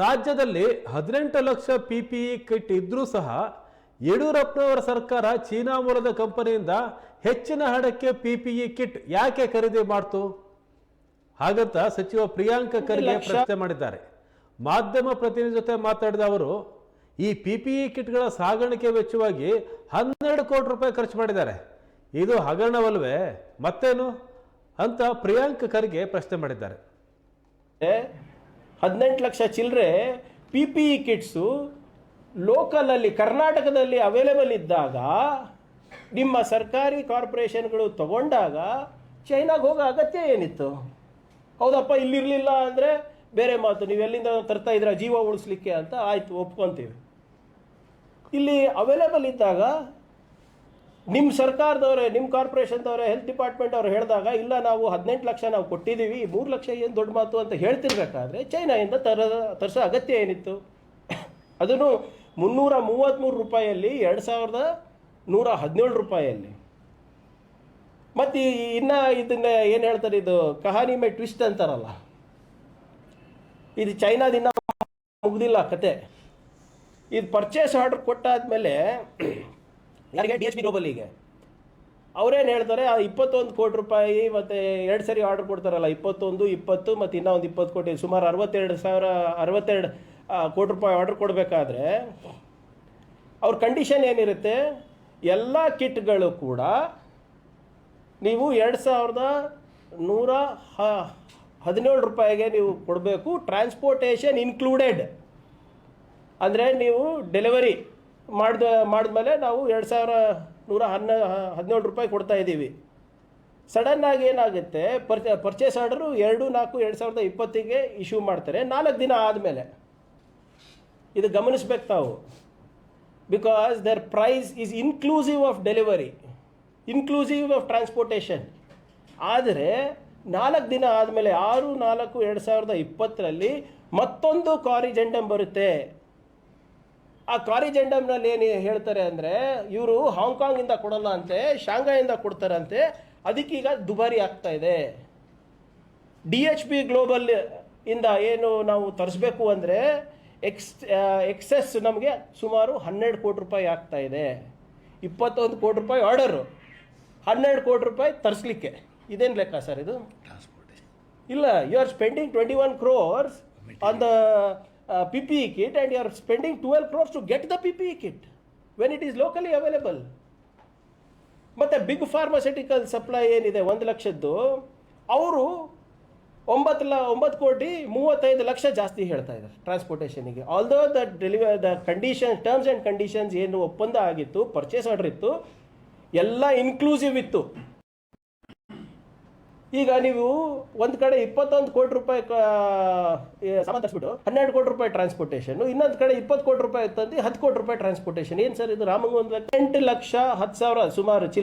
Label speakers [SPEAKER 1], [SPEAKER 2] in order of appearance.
[SPEAKER 1] ರಾಜ್ಯದಲ್ಲಿ ಹದಿನೆಂಟು lakh PPE kit ಇದ್ರೂ ಸಹ ಯಡಿಯೂರಪ್ಪನವರ ಸರ್ಕಾರ ಚೀನಾ ಮೂಲದ ಕಂಪನಿಯಿಂದ ಹೆಚ್ಚಿನ ಹಣಕ್ಕೆ ಪಿಪಿಇ ಕಿಟ್ ಯಾಕೆ ಖರೀದಿ ಮಾಡ್ತು? ಹಾಗಂತ ಸಚಿವ ಪ್ರಿಯಾಂಕ ಖರ್ಗೆ ಪ್ರಶ್ನೆ ಮಾಡಿದ್ದಾರೆ. ಮಾಧ್ಯಮ ಪ್ರತಿನಿಧಿ ಜೊತೆ ಮಾತಾಡಿದ ಅವರು ಈ ಪಿಪಿಇ ಕಿಟ್ಗಳ ಸಾಗಾಣಿಕೆ ವೆಚ್ಚವಾಗಿ ಹನ್ನೆರಡು ಕೋಟಿ ರೂಪಾಯಿ ಖರ್ಚು ಮಾಡಿದ್ದಾರೆ. ಇದು ಹಗರಣವಲ್ವೇ? ಮತ್ತೇನು? ಅಂತ ಪ್ರಿಯಾಂಕ ಖರ್ಗೆ ಪ್ರಶ್ನೆ ಮಾಡಿದ್ದಾರೆ.
[SPEAKER 2] ಹದಿನೆಂಟು ಲಕ್ಷ ಚಿಲ್ಲರೆ ಪಿ ಪಿ ಇ ಕಿಟ್ಸು ಲೋಕಲಲ್ಲಿ, ಕರ್ನಾಟಕದಲ್ಲಿ ಅವೈಲೇಬಲ್ ಇದ್ದಾಗ, ನಿಮ್ಮ ಸರ್ಕಾರಿ ಕಾರ್ಪೊರೇಷನ್ಗಳು ತಗೊಂಡಾಗ ಚೈನಾಗೆ ಹೋಗೋ ಅಗತ್ಯ ಏನಿತ್ತು? ಹೌದಪ್ಪ, ಇಲ್ಲಿರಲಿಲ್ಲ ಅಂದರೆ ಬೇರೆ ಮಾತು. ನೀವು ಎಲ್ಲಿಂದ ತರ್ತಾ ಇದ್ದೀರಾ? ಜೀವ ಉಳಿಸ್ಲಿಕ್ಕೆ ಅಂತ ಆಯಿತು, ಒಪ್ಕೊತೀವಿ. ಇಲ್ಲಿ ಅವೈಲೇಬಲ್ ಇದ್ದಾಗ ನಿಮ್ಮ ಸರ್ಕಾರದವರೇ ನಿಮ್ಮ ಕಾರ್ಪೊರೇಷನ್ದವರೇ ಹೆಲ್ತ್ ಡಿಪಾರ್ಟ್ಮೆಂಟ್ ಅವ್ರು ಹೇಳಿದಾಗ, ಇಲ್ಲ, ನಾವು ಹದಿನೆಂಟು ಲಕ್ಷ ನಾವು ಕೊಟ್ಟಿದ್ದೀವಿ ಮೂರು ಲಕ್ಷ ಏನು ದೊಡ್ಡ ಮಾತು ಅಂತ ಹೇಳ್ತಿರ್ಬೇಕಾದ್ರೆ, ಚೈನಾಯಿಂದ ತರ, ತರಿಸೋ ಅಗತ್ಯ ಏನಿತ್ತು? ಅದನ್ನು ಮುನ್ನೂರ ಮೂವತ್ತ್ಮೂರು ರೂಪಾಯಲ್ಲಿ ಎರಡು ಸಾವಿರದ ನೂರ ಹದಿನೇಳು ರೂಪಾಯಲ್ಲಿ ಮತ್ತು ಇನ್ನು ಇದನ್ನ ಏನು ಹೇಳ್ತಾರೆ ಇದು, ಕಹಾನಿ ಮೇ ಟ್ವಿಸ್ಟ್ ಅಂತಾರಲ್ಲ? ಇದು ಚೈನಾದಿಂದ ಮುಗ್ದಿಲ್ಲ ಕತೆ. ಇದು ಪರ್ಚೇಸ್ ಆರ್ಡರ್ ಕೊಟ್ಟಾದ್ಮೇಲೆ ಯಾರಿಗೆ? ಡಿ ಎಚ್ ಬಿ ಗ್ಲೋಬಲಿಗೆ ಅವರೇನು ಹೇಳ್ತಾರೆ, ಆ ಇಪ್ಪತ್ತೊಂದು ಕೋಟಿ ರೂಪಾಯಿ ಮತ್ತು ಎರಡು ಸರಿ ಆರ್ಡರ್ ಕೊಡ್ತಾರಲ್ಲ, ಇಪ್ಪತ್ತೊಂದು, ಇಪ್ಪತ್ತು ಮತ್ತು ಇನ್ನೂ ಒಂದು ಇಪ್ಪತ್ತು ಕೋಟಿ, ಸುಮಾರು ಅರವತ್ತೆರಡು ಸಾವಿರ, ಅರವತ್ತೆರಡು ಕೋಟಿ ರೂಪಾಯಿ ಆರ್ಡರ್ ಕೊಡಬೇಕಾದ್ರೆ ಅವ್ರ ಕಂಡೀಷನ್ ಏನಿರುತ್ತೆ? ಎಲ್ಲ ಕಿಟ್ಗಳು ಕೂಡ ನೀವು ಎರಡು ಸಾವಿರದ ನೂರ ಹ- ಹದಿನೇಳು ರೂಪಾಯಿಗೆ ನೀವು ಕೊಡಬೇಕು ಟ್ರಾನ್ಸ್ಪೋರ್ಟೇಷನ್ ಇನ್ಕ್ಲೂಡೆಡ್ ಅಂದರೆ ನೀವು ಡೆಲಿವರಿ ಮಾಡಿದ, ಮಾಡಿದ್ಮೇಲೆ ನಾವು ಎರಡು ಸಾವಿರ ನೂರ ಹನ್ನ, ಹದಿನೇಳು ರೂಪಾಯಿ ಕೊಡ್ತಾ ಇದ್ದೀವಿ. ಸಡನ್ನಾಗಿ ಏನಾಗುತ್ತೆ ಪರ್ ಪರ್ಚೇಸ್ ಆರ್ಡರು ಎರಡು, ನಾಲ್ಕು, ಎರಡು ಸಾವಿರದ ಇಪ್ಪತ್ತಿಗೆ ಇಶ್ಯೂ ಮಾಡ್ತಾರೆ. ನಾಲ್ಕು ದಿನ ಆದಮೇಲೆ. ಇದು ಗಮನಿಸ್ಬೇಕು ತಾವು. Because their price is inclusive of delivery inclusive of transportation ಆದರೆ, ನಾಲ್ಕು ದಿನ ಆದಮೇಲೆ ಆರು, ನಾಲ್ಕು, ಎರಡು ಸಾವಿರದ ಇಪ್ಪತ್ತರಲ್ಲಿ ಮತ್ತೊಂದು ಕಾರಿಜೆಂಡಮ್ ಬರುತ್ತೆ. ಆ ಕಾರಿಜೆಂಡಮ್ನಲ್ಲಿ ಏನು ಹೇಳ್ತಾರೆ ಅಂದರೆ ಇವರು ಹಾಂಗ್ಕಾಂಗಿಂದ ಕೊಡಲ್ಲ ಅಂತೆ ಶಾಂಘೈಯಿಂದ ಕೊಡ್ತಾರಂತೆ ಅದಕ್ಕೀಗ ದುಬಾರಿ ಆಗ್ತಾ ಇದೆ. ಡಿ ಎಚ್ ಪಿ ಗ್ಲೋಬಲ್ ಇಂದ ಏನು ನಾವು ತರಿಸ್ಬೇಕು ಅಂದರೆ ಎಕ್ಸ್ ಎಕ್ಸೆಸ್ ನಮಗೆ ಸುಮಾರು ಹನ್ನೆರಡು ಕೋಟಿ ರೂಪಾಯಿ ಆಗ್ತಾ ಇದೆ. ಇಪ್ಪತ್ತೊಂದು ಕೋಟಿ ರೂಪಾಯಿ ಆರ್ಡರು. ಹನ್ನೆರಡು ಕೋಟಿ ರೂಪಾಯಿ ತರಿಸ್ಲಿಕ್ಕೆ. ಇದೇನು ಲೆಕ್ಕ ಸರ್ ಇದು? ಇಲ್ಲ you are spending twenty one crores on the E kit and you are spending twelve crores to get the E kit when it is locally available ಮತ್ತು ಬಿಗ್ ಫಾರ್ಮಸ್ಯೂಟಿಕಲ್ ಸಪ್ಲೈ ಏನಿದೆ? ಒಂದು ಲಕ್ಷದ್ದು. ಅವರು ಒಂಬತ್ತು ಲ, ಒಂಬತ್ತು ಕೋಟಿ ಮೂವತ್ತೈದು ಲಕ್ಷ ಜಾಸ್ತಿ ಹೇಳ್ತಾ ಇದ್ದಾರೆ ಟ್ರಾನ್ಸ್ಪೋರ್ಟೇಷನಿಗೆ although the deliver the condition terms and conditions ಏನು ಒಪ್ಪಂದ ಆಗಿತ್ತು ಪರ್ಚೇಸ್ ಆರ್ಡರ್ ಇತ್ತು, ಎಲ್ಲ ಇನ್ಕ್ಲೂಸಿವ್ ಇತ್ತು. ಈಗ ನೀವು ಒಂದು ಕಡೆ ಇಪ್ಪತ್ತೊಂದು ಕೋಟಿ ರೂಪಾಯಿ ಸಾಮಾನು ಹನ್ನೆರಡು ಕೋಟಿ ರೂಪಾಯಿ ಟ್ರಾನ್ಸ್ಪೋರ್ಟೇಷನ್ ಇನ್ನೊಂದು ಕಡೆ ಇಪ್ಪತ್ತು ಕೋಟಿ ರೂಪಾಯಿ ತಂದು ಹತ್ತು ಕೋಟಿ ರೂಪಾಯಿ ಟ್ರಾನ್ಸ್ಪೋರ್ಟೇಷನ್ ಏನು ಸರ್ ಇದು ರಾಮಂಗ ಒಂದು ಎಂಟು ಲಕ್ಷ ಹತ್ತು ಸಾವಿರ ಸುಮಾರು ಚಿಲ್